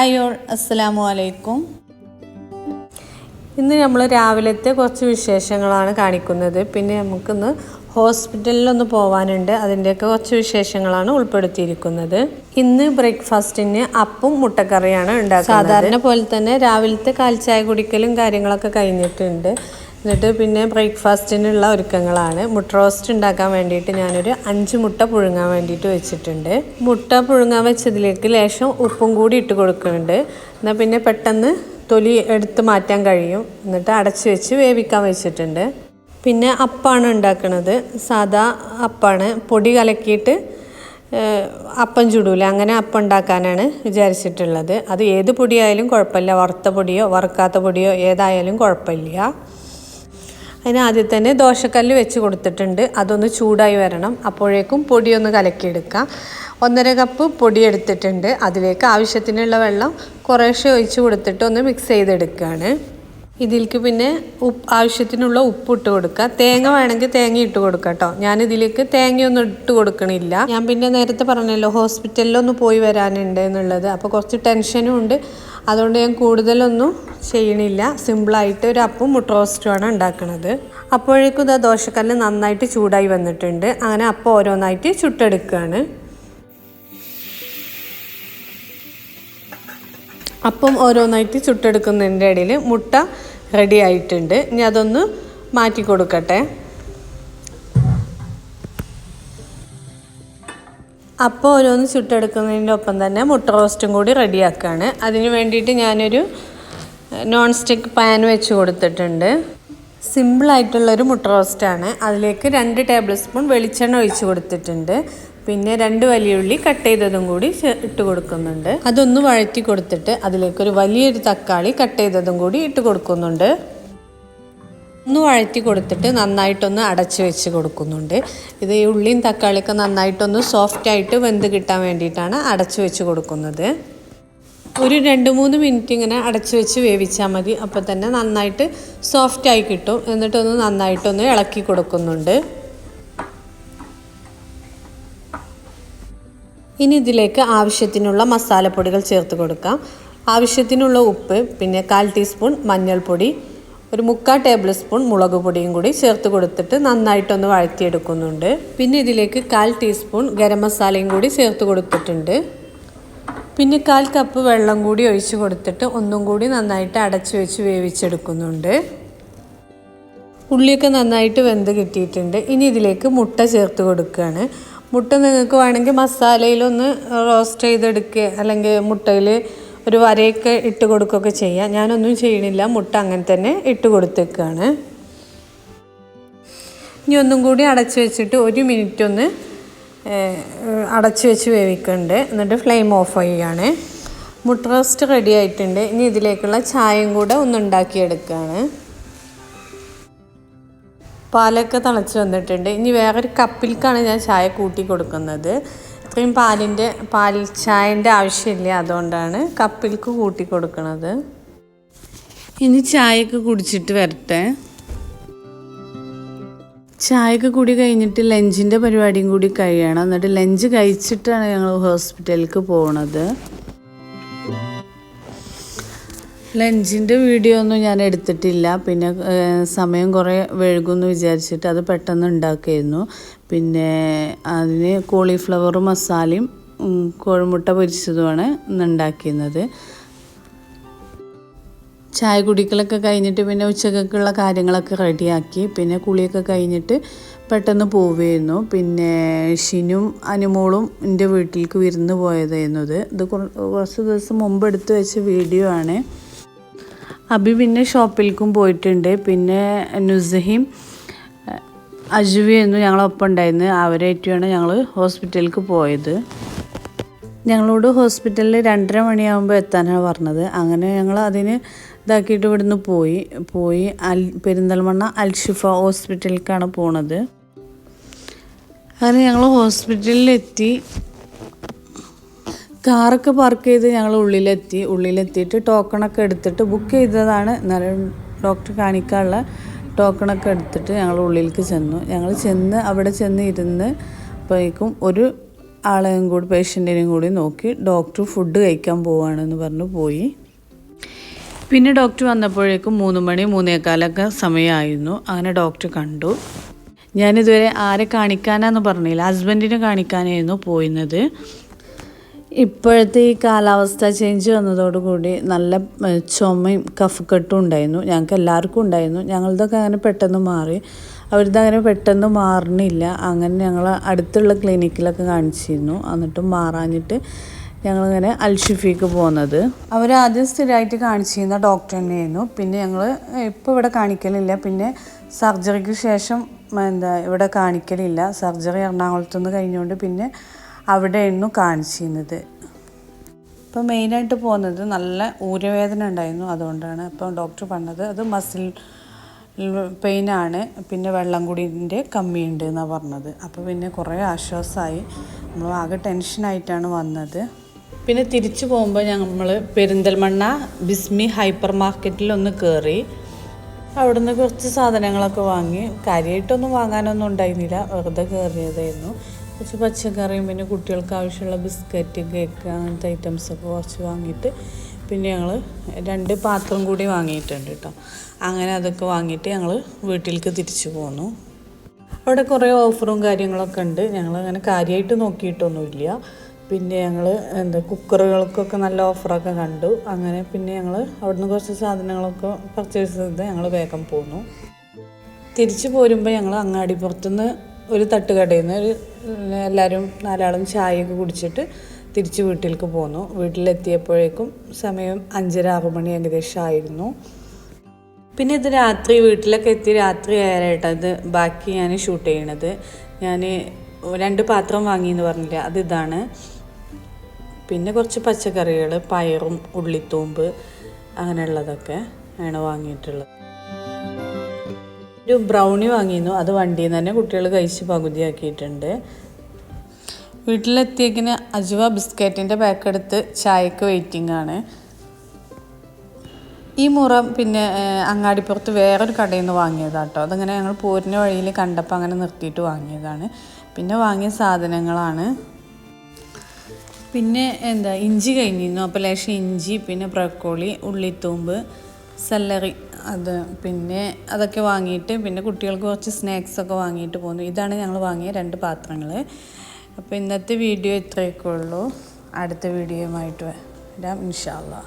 Hi all അസ്സലാമു അലൈക്കും ഇന്ന് നമ്മൾ രാവിലത്തെ കുറച്ച് വിശേഷങ്ങളാണ് കാണിക്കുന്നത്. പിന്നെ നമുക്കിന്ന് ഹോസ്പിറ്റലിലൊന്ന് പോകാനുണ്ട് അതിന്റെയൊക്കെ കുറച്ച് വിശേഷങ്ങളാണ് ഉൾപ്പെടുത്തിയിരിക്കുന്നത്. ഇന്ന് ബ്രേക്ക്ഫാസ്റ്റിന് അപ്പും മുട്ടക്കറിയാണ് ഉണ്ടാക്കുന്നത്. സാധാരണ പോലെ തന്നെ രാവിലത്തെ കാൽച്ചായ കുടിക്കലും കാര്യങ്ങളൊക്കെ കഴിഞ്ഞിട്ടുണ്ട്. എന്നിട്ട് പിന്നെ ബ്രേക്ക്ഫാസ്റ്റിനുള്ള ഒരുക്കങ്ങളാണ്. മുട്ട റോസ്റ്റ് ഉണ്ടാക്കാൻ വേണ്ടിയിട്ട് ഞാനൊരു അഞ്ച് മുട്ട പുഴുങ്ങാൻ വേണ്ടിയിട്ട് വെച്ചിട്ടുണ്ട്. മുട്ട പുഴുങ്ങാൻ വെച്ചതിലേക്ക് ലേശം ഉപ്പും കൂടി ഇട്ട് കൊടുക്കുന്നുണ്ട്. എന്നാൽ പിന്നെ പെട്ടെന്ന് തൊലി എടുത്ത് മാറ്റാൻ കഴിയും. എന്നിട്ട് അടച്ച് വെച്ച് വേവിക്കാൻ വെച്ചിട്ടുണ്ട്. പിന്നെ അപ്പാണ് ഉണ്ടാക്കുന്നത് സാദാ അപ്പാണ്. പൊടി കലക്കിയിട്ട് അപ്പം ചുടൂല. അങ്ങനെ അപ്പം ഉണ്ടാക്കാനാണ് വിചാരിച്ചിട്ടുള്ളത്. അത് ഏത് പൊടിയായാലും കുഴപ്പമില്ല. വറുത്ത പൊടിയോ വറുക്കാത്ത പൊടിയോ ഏതായാലും കുഴപ്പമില്ല. അതിന് ആദ്യം തന്നെ ദോശക്കല്ല് വെച്ച് കൊടുത്തിട്ടുണ്ട്. അതൊന്ന് ചൂടായി വരണം. അപ്പോഴേക്കും പൊടിയൊന്ന് കലക്കിയെടുക്കാം. ഒന്നര കപ്പ് പൊടി എടുത്തിട്ടുണ്ട്. അതിലേക്ക് ആവശ്യത്തിനുള്ള വെള്ളം കുറേശ്ശെ ഒഴിച്ച് കൊടുത്തിട്ട് ഒന്ന് മിക്സ് ചെയ്തെടുക്കുകയാണ്. ഇതിലേക്ക് പിന്നെ ഉപ്പ് ആവശ്യത്തിനുള്ള ഉപ്പ് ഇട്ട് കൊടുക്കുക. തേങ്ങ വേണമെങ്കിൽ തേങ്ങ ഇട്ട് കൊടുക്കുക കേട്ടോ. ഞാൻ ഇതിലേക്ക് തേങ്ങയൊന്നും ഇട്ട് കൊടുക്കണില്ല. ഞാൻ പിന്നെ നേരത്തെ പറഞ്ഞല്ലോ ഹോസ്പിറ്റലിലൊന്ന് പോയി വരാനുണ്ട് എന്നുള്ളത്. അപ്പോൾ കുറച്ച് ടെൻഷനും ഉണ്ട്. അതുകൊണ്ട് ഞാൻ കൂടുതലൊന്നും ചെയ്യണില്ല. സിമ്പിളായിട്ട് ഒരു അപ്പും മുട്ട റോസ്റ്റുമാണ് ഉണ്ടാക്കുന്നത് അപ്പോഴേക്കും ഇതാ ദോശക്കല്ല് നന്നായിട്ട് ചൂടായി വന്നിട്ടുണ്ട്. അങ്ങനെ അപ്പം ഓരോന്നായിട്ട് ചുട്ടെടുക്കുകയാണ് അപ്പം ഓരോന്നായിട്ട് ചുട്ടെടുക്കുന്നതിന്റെ ഇടയിൽ മുട്ട റെഡി ആയിട്ടുണ്ട്. ഇനി അതൊന്ന് മാറ്റി കൊടുക്കട്ടെ അപ്പോൾ ഓരോന്ന് ചുട്ടെടുക്കുന്നതിന്റെ ഒപ്പം തന്നെ മുട്ട റോസ്റ്റും കൂടി റെഡിയാക്കുകയാണ് അതിന് വേണ്ടിയിട്ട് ഞാനൊരു നോൺ സ്റ്റിക്ക് പാൻ വെച്ച് കൊടുത്തിട്ടുണ്ട്. സിമ്പിളായിട്ടുള്ളൊരു മുട്ട റോസ്റ്റാണ്. അതിലേക്ക് രണ്ട് ടേബിൾ സ്പൂൺ വെളിച്ചെണ്ണ ഒഴിച്ച് കൊടുത്തിട്ടുണ്ട്. പിന്നെ രണ്ട് വലിയുള്ളി കട്ട് ചെയ്തതും കൂടി ഇട്ട് കൊടുക്കുന്നുണ്ട്. അതൊന്ന് വഴറ്റി കൊടുത്തിട്ട് അതിലേക്കൊരു വലിയൊരു തക്കാളി കട്ട് ചെയ്തതും കൂടി ഇട്ട് കൊടുക്കുന്നുണ്ട്. ഒന്ന് വഴറ്റി കൊടുത്തിട്ട് നന്നായിട്ടൊന്ന് അടച്ച് വെച്ച് കൊടുക്കുന്നുണ്ട്. ഇത് ഈ ഉള്ളിയും തക്കാളിയൊക്കെ നന്നായിട്ടൊന്ന് സോഫ്റ്റായിട്ട് വെന്ത് കിട്ടാൻ വേണ്ടിയിട്ടാണ് അടച്ച് വെച്ച് കൊടുക്കുന്നത്. ഒരു രണ്ട് മൂന്ന് മിനിറ്റ് ഇങ്ങനെ അടച്ച് വെച്ച് വേവിച്ചാൽ മതി. അപ്പോൾ തന്നെ നന്നായിട്ട് സോഫ്റ്റായി കിട്ടും. എന്നിട്ടൊന്ന് നന്നായിട്ടൊന്ന് ഇളക്കി കൊടുക്കുന്നുണ്ട്. ഇനി ഇതിലേക്ക് ആവശ്യത്തിനുള്ള മസാലപ്പൊടികൾ ചേർത്ത് കൊടുക്കാം. ആവശ്യത്തിനുള്ള ഉപ്പ് പിന്നെ കാൽ ടീസ്പൂൺ മഞ്ഞൾപ്പൊടി ഒരു മുക്കാൽ ടേബിൾ സ്പൂൺ മുളക് പൊടിയും കൂടി ചേർത്ത് കൊടുത്തിട്ട് നന്നായിട്ടൊന്ന് വഴറ്റിയെടുക്കുന്നുണ്ട്. പിന്നെ ഇതിലേക്ക് കാൽ ടീസ്പൂൺ ഗരം മസാലയും കൂടി ചേർത്ത് കൊടുത്തിട്ടുണ്ട്. പിന്നെ കാൽ കപ്പ് വെള്ളം കൂടി ഒഴിച്ച് കൊടുത്തിട്ട് ഒന്നും കൂടി നന്നായിട്ട് അടച്ചു വെച്ച് വേവിച്ചെടുക്കുന്നുണ്ട്. ഉള്ളിയൊക്കെ നന്നായിട്ട് വെന്ത് കിട്ടിയിട്ടുണ്ട്. ഇനി ഇതിലേക്ക് മുട്ട ചേർത്ത് കൊടുക്കുകയാണ്. മുട്ട നിങ്ങൾക്ക് വേണമെങ്കിൽ മസാലയിലൊന്ന് റോസ്റ്റ് ചെയ്തെടുക്കുക. അല്ലെങ്കിൽ മുട്ടയിൽ ഒരു വരയൊക്കെ ഇട്ട് കൊടുക്കുകയൊക്കെ ചെയ്യാം. ഞാനൊന്നും ചെയ്യണില്ല. മുട്ട അങ്ങനെ തന്നെ ഇട്ട് കൊടുത്തേക്കാണ്. ഇനി ഒന്നും കൂടി അടച്ചു വെച്ചിട്ട് ഒരു മിനിറ്റ് ഒന്ന് അടച്ചു വെച്ച് വേവിക്കുന്നുണ്ട് എന്നിട്ട് ഫ്ലെയിം ഓഫ് ചെയ്യുകയാണ് മുട്ട റോസ്റ്റ് റെഡി ആയിട്ടുണ്ട്. ഇനി ഇതിലേക്കുള്ള ചായയും കൂടെ ഒന്ന് ഉണ്ടാക്കിയെടുക്കുകയാണ് പാലൊക്കെ തിളച്ച് വന്നിട്ടുണ്ട്. ഇനി വേറൊരു കപ്പിലേക്കാണ് ഞാൻ ചായ കൂട്ടി കൊടുക്കുന്നത്. ഇത്രയും പാലിന്റെ പാൽ ചായന്റെ ആവശ്യമില്ല. അതുകൊണ്ടാണ് കപ്പിൽക്ക് കൂട്ടി കൊടുക്കുന്നത് ഇനി ചായയൊക്കെ കുടിച്ചിട്ട് വരട്ടെ. ചായയൊക്കെ കൂടി കഴിഞ്ഞിട്ട് ലഞ്ചിന്റെ പരിപാടിയും കൂടി കഴിയണം. എന്നിട്ട് ലഞ്ച് കഴിച്ചിട്ടാണ് ഞങ്ങൾ ഹോസ്പിറ്റലിലേക്ക് പോണത്. ലഞ്ചിന്റെ വീഡിയോ ഒന്നും ഞാൻ എടുത്തിട്ടില്ല. പിന്നെ സമയം കുറേ വഴുകുമെന്ന് വിചാരിച്ചിട്ട് അത് പെട്ടെന്ന് ഉണ്ടാക്കിയിരുന്നു. പിന്നെ അതിന് കോളിഫ്ലവർ മസാലയും കോഴിമുട്ട പൊരിച്ചതുമാണ് ഇന്ന് ഉണ്ടാക്കിയിരുന്നത്. ചായ കുടിക്കലൊക്കെ കഴിഞ്ഞിട്ട് പിന്നെ ഉച്ചക്കൊക്കെയുള്ള കാര്യങ്ങളൊക്കെ റെഡിയാക്കി. പിന്നെ കുളിയൊക്കെ കഴിഞ്ഞിട്ട് പെട്ടെന്ന് പോവുമായിരുന്നു പിന്നെ ഷിനും അനുമോളും എന്റെ വീട്ടിലേക്ക് വിരുന്ന് പോയതായിരുന്നു ഇത്. ഇത് കുറച്ച് ദിവസം മുമ്പ് എടുത്തു വെച്ച വീഡിയോ ആണ്. അബി പിന്നെ ഷോപ്പിലേക്കും പോയിട്ടുണ്ട്. പിന്നെ നുസഹിം അജുവിയായിരുന്നു ഞങ്ങളൊപ്പം ഉണ്ടായിരുന്നു. അവരായിട്ടുമാണ് ഞങ്ങൾ ഹോസ്പിറ്റലിലേക്ക് പോയത്. ഞങ്ങളോട് ഹോസ്പിറ്റലിൽ രണ്ടര മണിയാകുമ്പോൾ എത്താനാണ് പറഞ്ഞത്. അങ്ങനെ ഞങ്ങൾ അതിന് ഇതാക്കിയിട്ട് ഇവിടുന്ന് പോയി. പോയി അൽ പെരിന്തൽമണ്ണ അൽഷിഫ ഹോസ്പിറ്റലിലേക്കാണ് പോണത്. അങ്ങനെ ഞങ്ങൾ ഹോസ്പിറ്റലിലെത്തി. കാറൊക്കെ പാർക്ക് ചെയ്ത് ഞങ്ങൾ ഉള്ളിലെത്തി. ഉള്ളിലെത്തിയിട്ട് ടോക്കണൊക്കെ എടുത്തിട്ട് ബുക്ക് ചെയ്തതാണ്. നല്ല ഡോക്ടർ കാണിക്കാനുള്ള ടോക്കണൊക്കെ എടുത്തിട്ട് ഞങ്ങൾ ഉള്ളിലേക്ക് ചെന്നു. ഞങ്ങൾ ചെന്ന് അവിടെ ചെന്ന് ഇരുന്ന് അപ്പോഴേക്കും ഒരു ആളെയും കൂടി പേഷ്യന്റിനെയും കൂടി നോക്കി ഡോക്ടർ ഫുഡ് കഴിക്കാൻ പോവുകയാണെന്ന് പറഞ്ഞു പോയി. പിന്നെ ഡോക്ടർ വന്നപ്പോഴേക്കും മൂന്ന് മണി മൂന്നേക്കാലൊക്കെ സമയമായിരുന്നു. അങ്ങനെ ഡോക്ടർ കണ്ടു. ഞാനിതുവരെ ആരെ കാണിക്കാനാന്ന് പറഞ്ഞില്ല. ഹസ്ബൻഡിനെ കാണിക്കാനായിരുന്നു പോയിരുന്നത്. ഇപ്പോഴത്തെ ഈ കാലാവസ്ഥ ചേഞ്ച് വന്നതോടുകൂടി നല്ല ചുമയും കഫക്കെട്ടും ഉണ്ടായിരുന്നു. ഞങ്ങൾക്ക് എല്ലാവർക്കും ഉണ്ടായിരുന്നു. ഞങ്ങളതൊക്കെ അങ്ങനെ പെട്ടെന്ന് മാറി. അവരത് അങ്ങനെ പെട്ടെന്ന് മാറണില്ല. അങ്ങനെ ഞങ്ങൾ അടുത്തുള്ള ക്ലിനിക്കിലൊക്കെ കാണിച്ചിരുന്നു. എന്നിട്ടും മാറാഞ്ഞിട്ട് ഞങ്ങളിങ്ങനെ അൽഷിഫിക്ക് പോകുന്നത് അവർ ആദ്യം സ്ഥിരമായിട്ട് കാണിച്ചിരുന്ന ഡോക്ടർ തന്നെയായിരുന്നു. പിന്നെ ഞങ്ങൾ ഇപ്പോൾ ഇവിടെ കാണിക്കലില്ല. പിന്നെ സർജറിക്ക് ശേഷം എന്താ ഇവിടെ കാണിക്കലില്ല. സർജറി എറണാകുളത്തുനിന്ന് കഴിഞ്ഞുകൊണ്ട് പിന്നെ അവിടെയായിരുന്നു കാണിച്ചിരുന്നത്. ഇപ്പം മെയിനായിട്ട് പോകുന്നത് നല്ല ഊരവേദന ഉണ്ടായിരുന്നു അതുകൊണ്ടാണ്. ഇപ്പം ഡോക്ടർ പറഞ്ഞത് അത് മസിൽ പെയിനാണ് പിന്നെ വെള്ളം കുടിന്റെ കമ്മിയുണ്ട് എന്നാണ് പറഞ്ഞത്. അപ്പോൾ പിന്നെ കുറേ ആശ്വാസമായി. നമ്മൾ ആകെ ടെൻഷനായിട്ടാണ് വന്നത്. പിന്നെ തിരിച്ചു പോകുമ്പോൾ നമ്മൾ പെരിന്തൽമണ്ണ ബിസ്മി ഹൈപ്പർ മാർക്കറ്റിൽ ഒന്ന് കയറി. അവിടുന്ന് കുറച്ച് സാധനങ്ങളൊക്കെ വാങ്ങി. കാര്യമായിട്ടൊന്നും വാങ്ങാനൊന്നും ഉണ്ടായിരുന്നില്ല. വെറുതെ കയറിയതായിരുന്നു. കുറച്ച് പച്ചക്കറിയും പിന്നെ കുട്ടികൾക്ക് ആവശ്യമുള്ള ബിസ്ക്കറ്റ് കേക്ക് അങ്ങനത്തെ ഐറ്റംസൊക്കെ കുറച്ച് വാങ്ങിയിട്ട് പിന്നെ ഞങ്ങൾ രണ്ട് പാത്രം കൂടി വാങ്ങിയിട്ടുണ്ട് കേട്ടോ. അങ്ങനെ അതൊക്കെ വാങ്ങിയിട്ട് ഞങ്ങൾ വീട്ടിലേക്ക് തിരിച്ചു പോന്നു. അവിടെ കുറേ ഓഫറും കാര്യങ്ങളൊക്കെ ഉണ്ട്. ഞങ്ങൾ അങ്ങനെ കാര്യമായിട്ട് നോക്കിയിട്ടൊന്നുമില്ല. പിന്നെ ഞങ്ങൾ എന്താ കുക്കറുകൾക്കൊക്കെ നല്ല ഓഫറൊക്കെ കണ്ടു. അങ്ങനെ പിന്നെ ഞങ്ങൾ അവിടുന്ന് കുറച്ച് സാധനങ്ങളൊക്കെ പർച്ചേസ് ചെയ്ത് ഞങ്ങൾ വേഗം പോന്നു. തിരിച്ചു പോരുമ്പോൾ ഞങ്ങൾ അങ്ങാടിപ്പുറത്തുനിന്ന് ഒരു തട്ടുകടയിൽ നിന്ന് ഒരു എല്ലാവരും നാലാളും ചായയൊക്കെ കുടിച്ചിട്ട് തിരിച്ച് വീട്ടിലേക്ക് പോന്നു. വീട്ടിലെത്തിയപ്പോഴേക്കും സമയം അഞ്ചര ആറ് മണി ഏകദേശം ആയിരുന്നു പിന്നെ ഇത് രാത്രി വീട്ടിലൊക്കെ എത്തി രാത്രി ആയാലായിട്ടത് ബാക്കി ഞാൻ ഷൂട്ട് ചെയ്യണത്. ഞാൻ രണ്ട് പാത്രം വാങ്ങിയെന്ന് പറഞ്ഞില്ല അത് ഇതാണ്. പിന്നെ കുറച്ച് പച്ചക്കറികൾ പയറും ഉള്ളിത്തൂമ്പ് അങ്ങനെയുള്ളതൊക്കെ ആണ് വാങ്ങിയിട്ടുള്ളത്. ഒരു ബ്രൗണി വാങ്ങിയിരുന്നു. അത് വണ്ടിയിൽ നിന്ന് തന്നെ കുട്ടികൾ കഴിച്ച് പകുതിയാക്കിയിട്ടുണ്ട്. വീട്ടിലെത്തിയേക്കിന് അജുവ ബിസ്ക്കറ്റിന്റെ പാക്കെടുത്ത് ചായക്ക് വെയിറ്റിംഗ് ആണ്. ഈ മുറ പിന്നെ അങ്ങാടിപ്പുറത്ത് വേറൊരു കടയിൽ നിന്ന് വാങ്ങിയതാണ് കേട്ടോ അതങ്ങനെ ഞങ്ങൾ പോരിന വഴിയിൽ കണ്ടപ്പോൾ അങ്ങനെ നിർത്തിയിട്ട് വാങ്ങിയതാണ്. പിന്നെ വാങ്ങിയ സാധനങ്ങളാണ്. പിന്നെ എന്താ ഇഞ്ചി കഴിഞ്ഞിരുന്നു. അപ്പോൾ ലേശം ഇഞ്ചി പിന്നെ ബ്രക്കോളി ഉള്ളിത്തൂമ്പ് സെല്ലറി അത് പിന്നെ അതൊക്കെ വാങ്ങിയിട്ട് പിന്നെ കുട്ടികൾക്ക് കുറച്ച് സ്നാക്സ് ഒക്കെ വാങ്ങിയിട്ട് പോന്നു ഇതാണ് ഞങ്ങൾ വാങ്ങിയ രണ്ട് പാത്രങ്ങൾ അപ്പോൾ ഇന്നത്തെ വീഡിയോ ഇത്രയൊക്കെ ഉള്ളൂ. അടുത്ത വീഡിയോയുമായിട്ട് വരാം. ഇൻഷാല്ലാ